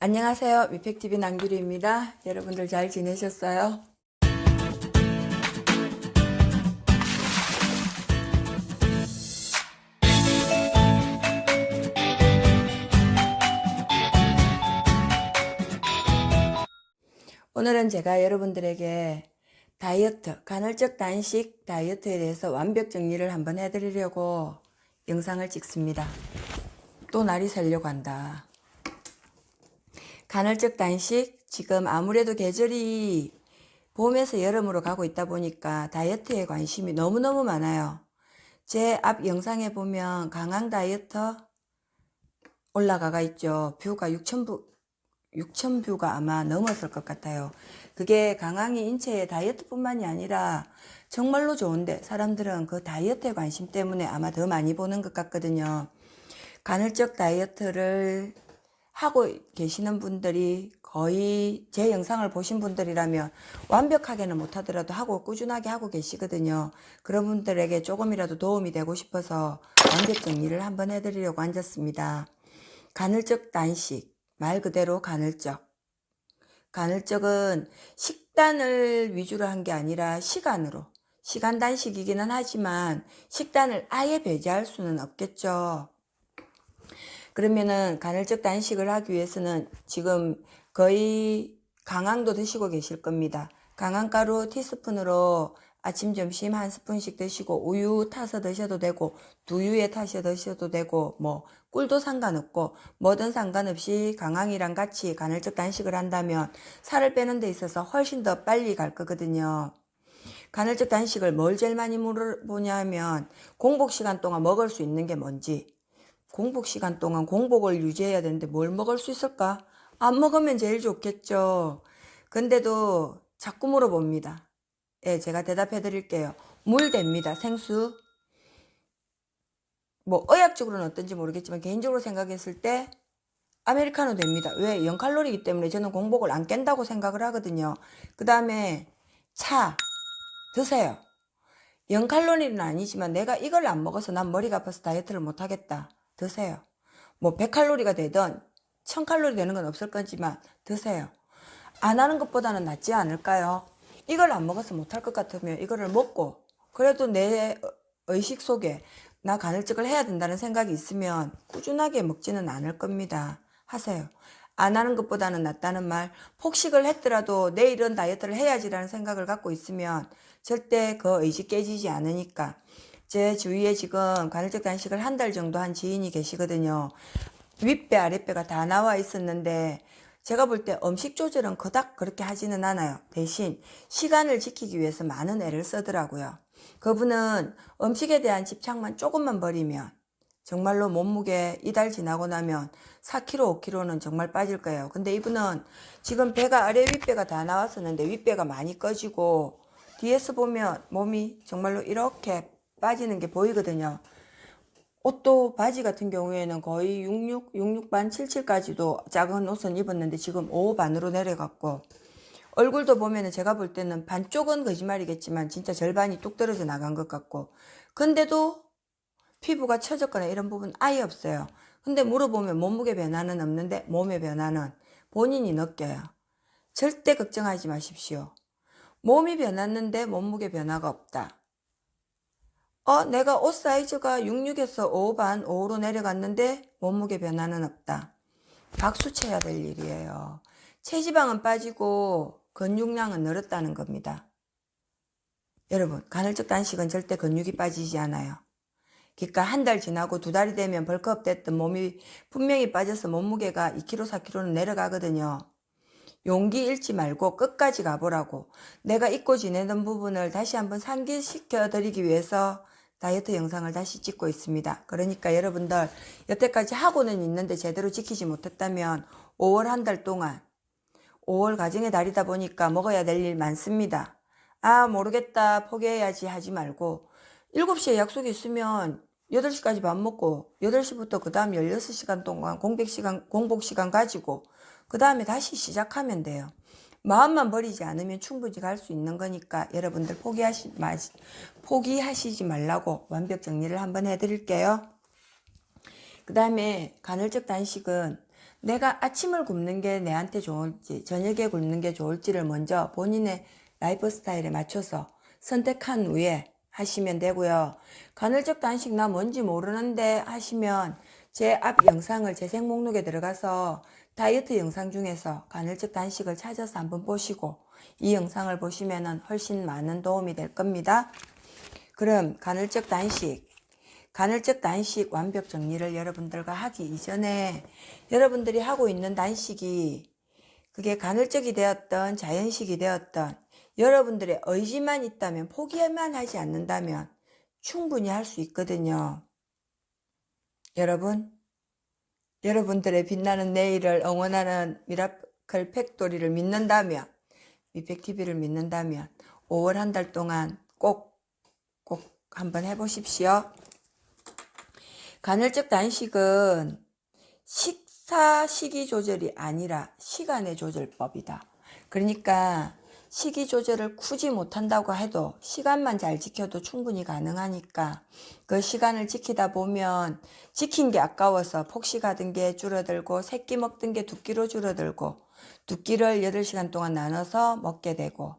안녕하세요. 위팩TV 남규리입니다. 여러분들 잘 지내셨어요? 오늘은 제가 여러분들에게 다이어트, 간헐적 단식 다이어트에 대해서 완벽 정리를 한번 해드리려고 영상을 찍습니다. 또 날이 새려고 한다. 간헐적 단식 지금 아무래도 계절이 봄에서 여름으로 가고 있다 보니까 다이어트에 관심이 너무너무 많아요. 제 앞 영상에 보면 강황 다이어트 올라가가 있죠. 뷰가 6,000뷰, 6,000뷰가 아마 넘었을 것 같아요. 그게 강황이 인체의 다이어트뿐만이 아니라 정말로 좋은데 사람들은 그 다이어트에 관심 때문에 아마 더 많이 보는 것 같거든요. 간헐적 다이어트를 하고 계시는 분들이 거의 제 영상을 보신 분들이라면 완벽하게는 못하더라도 하고 꾸준하게 하고 계시거든요. 그런 분들에게 조금이라도 도움이 되고 싶어서 완벽 정리를 한번 해드리려고 앉았습니다. 간헐적 단식, 말 그대로 간헐적. 간헐적은 식단을 위주로 한 게 아니라 시간으로. 시간 단식이기는 하지만 식단을 아예 배제할 수는 없겠죠. 그러면은 간헐적 단식을 하기 위해서는 지금 거의 강황도 드시고 계실 겁니다. 강황가루 티스푼으로 아침, 점심 한 스푼씩 드시고 우유 타서 드셔도 되고 두유에 타서 드셔도 되고 뭐 꿀도 상관없고 뭐든 상관없이 강황이랑 같이 간헐적 단식을 한다면 살을 빼는 데 있어서 훨씬 더 빨리 갈 거거든요. 간헐적 단식을 뭘 제일 많이 물어보냐면 공복 시간 동안 먹을 수 있는 게 뭔지 공복 시간 동안 공복을 유지해야 되는데 뭘 먹을 수 있을까? 안 먹으면 제일 좋겠죠. 근데도 자꾸 물어봅니다. 예, 제가 대답해 드릴게요. 물 됩니다. 생수. 뭐, 의학적으로는 어떤지 모르겠지만, 개인적으로 생각했을 때, 아메리카노 됩니다. 왜? 0칼로리이기 때문에 저는 공복을 안 깬다고 생각을 하거든요. 그 다음에, 차. 드세요. 0칼로리는 아니지만, 내가 이걸 안 먹어서 난 머리가 아파서 다이어트를 못 하겠다. 드세요. 뭐 100칼로리가 되든 1000칼로리 되는 건 없을 거지만 드세요. 안 하는 것보다는 낫지 않을까요? 이걸 안 먹어서 못할 것 같으면 이거를 먹고 그래도 내 의식 속에 나 간헐적을 해야 된다는 생각이 있으면 꾸준하게 먹지는 않을 겁니다. 하세요. 안 하는 것보다는 낫다는 말, 폭식을 했더라도 내일은 다이어트를 해야지라는 생각을 갖고 있으면 절대 그 의식 깨지지 않으니까 제 주위에 지금 간헐적 단식을 한 달 정도 한 지인이 계시거든요. 윗배, 아랫배가 다 나와 있었는데, 제가 볼 때 음식 조절은 그닥 그렇게 하지는 않아요. 대신 시간을 지키기 위해서 많은 애를 쓰더라고요. 그분은 음식에 대한 집착만 조금만 버리면, 정말로 몸무게 이달 지나고 나면 4kg, 5kg는 정말 빠질 거예요. 근데 이분은 지금 배가 아래 윗배가 다 나왔었는데 윗배가 많이 꺼지고, 뒤에서 보면 몸이 정말로 이렇게 빠지는 게 보이거든요. 옷도 바지 같은 경우에는 거의 66, 66반, 77까지도 작은 옷은 입었는데 지금 5 반으로 내려갔고 얼굴도 보면은 제가 볼 때는 반쪽은 거짓말이겠지만 진짜 절반이 뚝 떨어져 나간 것 같고 근데도 피부가 처졌거나 이런 부분 아예 없어요. 근데 물어보면 몸무게 변화는 없는데 몸의 변화는 본인이 느껴요. 절대 걱정하지 마십시오. 몸이 변했는데 몸무게 변화가 없다. 어, 내가 옷 사이즈가 66에서 5반, 5로 내려갔는데 몸무게 변화는 없다. 박수 쳐야 될 일이에요. 체지방은 빠지고 근육량은 늘었다는 겁니다. 여러분, 간헐적 단식은 절대 근육이 빠지지 않아요. 그러니까 한 달 지나고 두 달이 되면 벌크업 됐던 몸이 분명히 빠져서 몸무게가 2kg, 4kg는 내려가거든요. 용기 잃지 말고 끝까지 가보라고. 내가 잊고 지내던 부분을 다시 한번 상기시켜 드리기 위해서 다이어트 영상을 다시 찍고 있습니다. 그러니까 여러분들 여태까지 하고는 있는데 제대로 지키지 못했다면 5월 한 달 동안 5월 가정의 달이다 보니까 먹어야 될 일 많습니다. 아 모르겠다 포기해야지 하지 말고 7시에 약속이 있으면 8시까지 밥 먹고 8시부터 그 다음 16시간 동안 공백 시간, 공복 시간 가지고 그 다음에 다시 시작하면 돼요. 마음만 버리지 않으면 충분히 갈 수 있는 거니까 여러분들 포기하시, 마, 포기하시지 말라고 완벽 정리를 한번 해드릴게요. 그 다음에 간헐적 단식은 내가 아침을 굶는 게 내한테 좋을지, 저녁에 굶는 게 좋을지를 먼저 본인의 라이프 스타일에 맞춰서 선택한 후에 하시면 되고요. 간헐적 단식 나 뭔지 모르는데 하시면 제 앞 영상을 재생 목록에 들어가서 다이어트 영상 중에서 간헐적 단식을 찾아서 한번 보시고 이 영상을 보시면 훨씬 많은 도움이 될 겁니다. 그럼 간헐적 단식 간헐적 단식 완벽 정리를 여러분들과 하기 이전에 여러분들이 하고 있는 단식이 그게 간헐적이 되었던 자연식이 되었던 여러분들의 의지만 있다면 포기만 하지 않는다면 충분히 할 수 있거든요. 여러분, 여러분들의 빛나는 내일을 응원하는 미라클 팩토리를 믿는다면, 미팩TV를 믿는다면 5월 한 달 동안 꼭, 꼭 한번 해보십시오. 간헐적 단식은 식사 시기 조절이 아니라 시간의 조절법이다. 그러니까 시기 조절을 굳이 못한다고 해도 시간만 잘 지켜도 충분히 가능하니까 그 시간을 지키다 보면 지킨 게 아까워서 폭식 하던 게 줄어들고 새끼 먹던 게 두 끼로 줄어들고 두 끼를 8시간 동안 나눠서 먹게 되고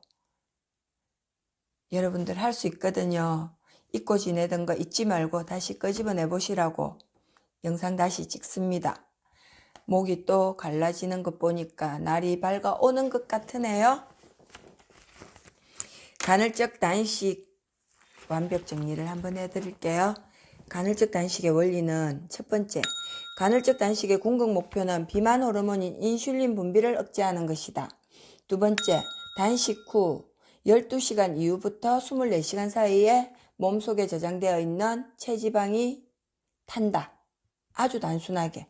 여러분들 할 수 있거든요. 잊고 지내던 거 잊지 말고 다시 끄집어내 보시라고 영상 다시 찍습니다. 목이 또 갈라지는 것 보니까 날이 밝아오는 것 같으네요. 간헐적 단식 완벽 정리를 한번 해드릴게요. 간헐적 단식의 원리는 첫 번째, 간헐적 단식의 궁극 목표는 비만 호르몬인 인슐린 분비를 억제하는 것이다. 두 번째, 단식 후 12시간 이후부터 24시간 사이에 몸속에 저장되어 있는 체지방이 탄다. 아주 단순하게.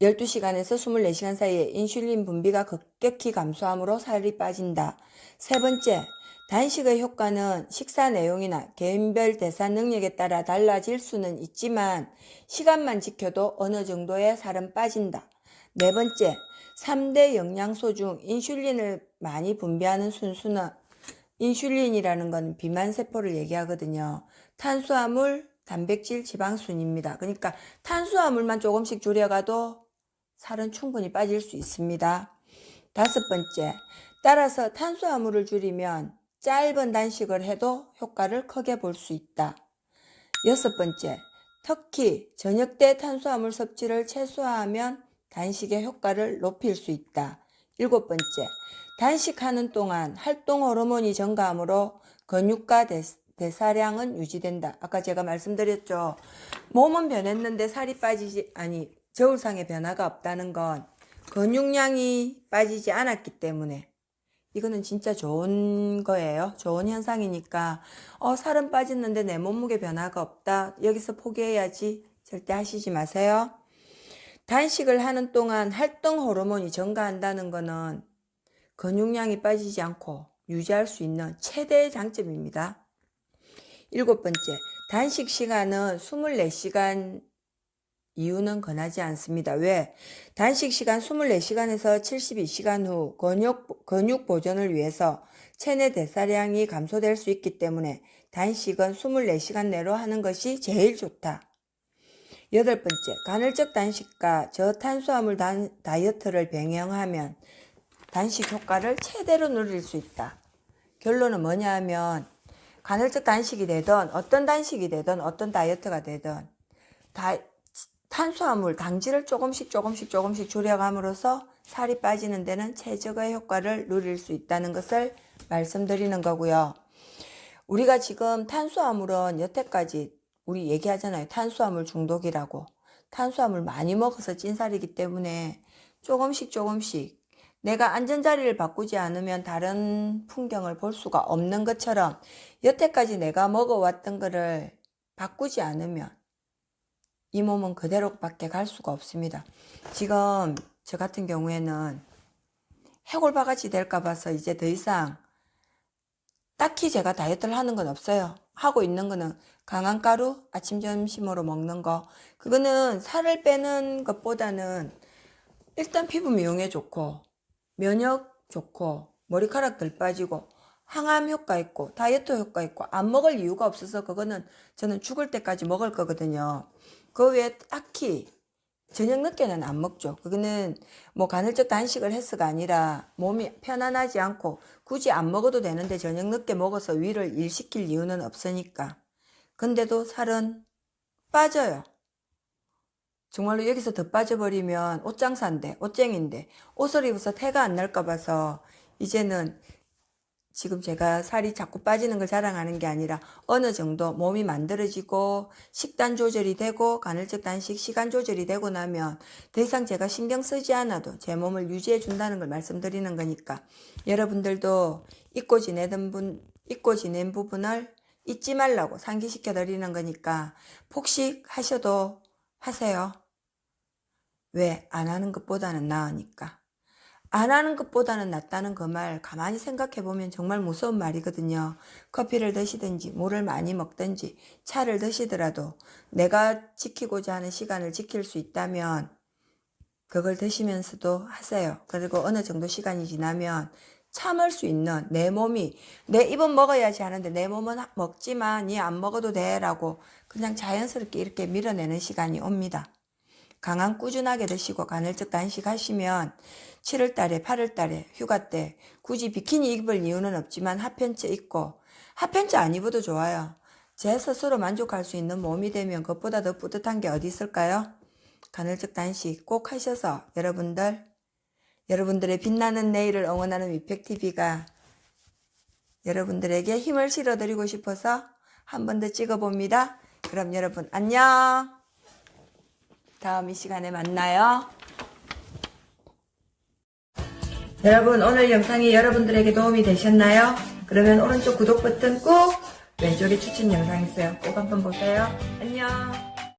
12시간에서 24시간 사이에 인슐린 분비가 급격히 감소하므로 살이 빠진다. 세 번째, 단식의 효과는 식사 내용이나 개인별 대사 능력에 따라 달라질 수는 있지만 시간만 지켜도 어느 정도의 살은 빠진다. 네 번째, 3대 영양소 중 인슐린을 많이 분비하는 순수는 인슐린이라는 건 비만 세포를 얘기하거든요. 탄수화물, 단백질, 지방순입니다. 그러니까 탄수화물만 조금씩 줄여가도 살은 충분히 빠질 수 있습니다. 다섯 번째, 따라서 탄수화물을 줄이면 짧은 단식을 해도 효과를 크게 볼 수 있다. 여섯 번째, 특히 저녁 때 탄수화물 섭취를 최소화하면 단식의 효과를 높일 수 있다. 일곱 번째, 단식하는 동안 활동 호르몬이 증가하므로 근육과 대, 대사량은 유지된다. 아까 제가 말씀드렸죠. 몸은 변했는데 살이 빠지지, 아니, 저울상의 변화가 없다는 건 근육량이 빠지지 않았기 때문에 이거는 진짜 좋은 거예요. 좋은 현상이니까 어 살은 빠졌는데 내 몸무게 변화가 없다. 여기서 포기해야지. 절대 하시지 마세요. 단식을 하는 동안 활동 호르몬이 증가한다는 거는 근육량이 빠지지 않고 유지할 수 있는 최대의 장점입니다. 일곱 번째, 단식 시간은 24시간 이유는 권하지 않습니다. 왜? 단식 시간 24시간에서 72시간 후 근육, 근육 보존을 위해서 체내 대사량이 감소될 수 있기 때문에 단식은 24시간 내로 하는 것이 제일 좋다. 여덟 번째, 간헐적 단식과 저탄수화물 단, 다이어트를 병행하면 단식 효과를 최대로 누릴 수 있다. 결론은 뭐냐 하면 간헐적 단식이 되든 어떤 단식이 되든 어떤 다이어트가 되든 다 탄수화물, 당질을 조금씩 조금씩 조금씩 줄여감으로써 살이 빠지는 데는 최적의 효과를 누릴 수 있다는 것을 말씀드리는 거고요. 우리가 지금 탄수화물은 여태까지 우리 얘기하잖아요. 탄수화물 중독이라고. 탄수화물 많이 먹어서 찐살이기 때문에 조금씩 조금씩 내가 안전자리를 바꾸지 않으면 다른 풍경을 볼 수가 없는 것처럼 여태까지 내가 먹어왔던 거를 바꾸지 않으면 이 몸은 그대로밖에 갈 수가 없습니다. 지금 저 같은 경우에는 해골 바가지 될까 봐서 이제 더 이상 딱히 제가 다이어트를 하는 건 없어요. 하고 있는 거는 강한 가루 아침 점심으로 먹는 거 그거는 살을 빼는 것보다는 일단 피부 미용에 좋고 면역 좋고 머리카락 덜 빠지고 항암 효과 있고 다이어트 효과 있고 안 먹을 이유가 없어서 그거는 저는 죽을 때까지 먹을 거거든요. 그 외에 딱히 저녁 늦게는 안 먹죠. 그거는 뭐 간헐적 단식을 했어가 아니라 몸이 편안하지 않고 굳이 안 먹어도 되는데 저녁 늦게 먹어서 위를 일시킬 이유는 없으니까. 근데도 살은 빠져요. 정말로 여기서 더 빠져버리면 옷장사인데, 옷쟁인데, 옷을 입어서 태가 안 날까 봐서 이제는 지금 제가 살이 자꾸 빠지는 걸 자랑하는 게 아니라 어느 정도 몸이 만들어지고 식단 조절이 되고 간헐적 단식 시간 조절이 되고 나면 더 이상 제가 신경 쓰지 않아도 제 몸을 유지해 준다는 걸 말씀드리는 거니까 여러분들도 잊고 지내던 분, 잊고 지낸 부분을 잊지 말라고 상기시켜 드리는 거니까 폭식하셔도 하세요. 왜? 안 하는 것보다는 나으니까. 안 하는 것보다는 낫다는 그 말 가만히 생각해 보면 정말 무서운 말이거든요. 커피를 드시든지 물을 많이 먹든지 차를 드시더라도 내가 지키고자 하는 시간을 지킬 수 있다면 그걸 드시면서도 하세요. 그리고 어느 정도 시간이 지나면 참을 수 있는 내 몸이 내 입은 먹어야지 하는데 내 몸은 하- 먹지만 니안 먹어도 돼라고 그냥 자연스럽게 이렇게 밀어내는 시간이 옵니다. 강한 꾸준하게 드시고 간헐적 단식 하시면 7월 달에 8월 달에 휴가 때 굳이 비키니 입을 이유는 없지만 핫팬츠 입고 핫팬츠 안 입어도 좋아요. 제 스스로 만족할 수 있는 몸이 되면 그것보다 더 뿌듯한 게 어디 있을까요? 간헐적 단식 꼭 하셔서 여러분들 여러분들의 빛나는 내일을 응원하는 위팩TV가 여러분들에게 힘을 실어드리고 싶어서 한 번 더 찍어봅니다. 그럼 여러분 안녕. 다음 이 시간에 만나요. 여러분 오늘 영상이 여러분들에게 도움이 되셨나요? 그러면 오른쪽 구독 버튼 꾹 왼쪽에 추천 영상 있어요. 꼭 한번 보세요. 안녕.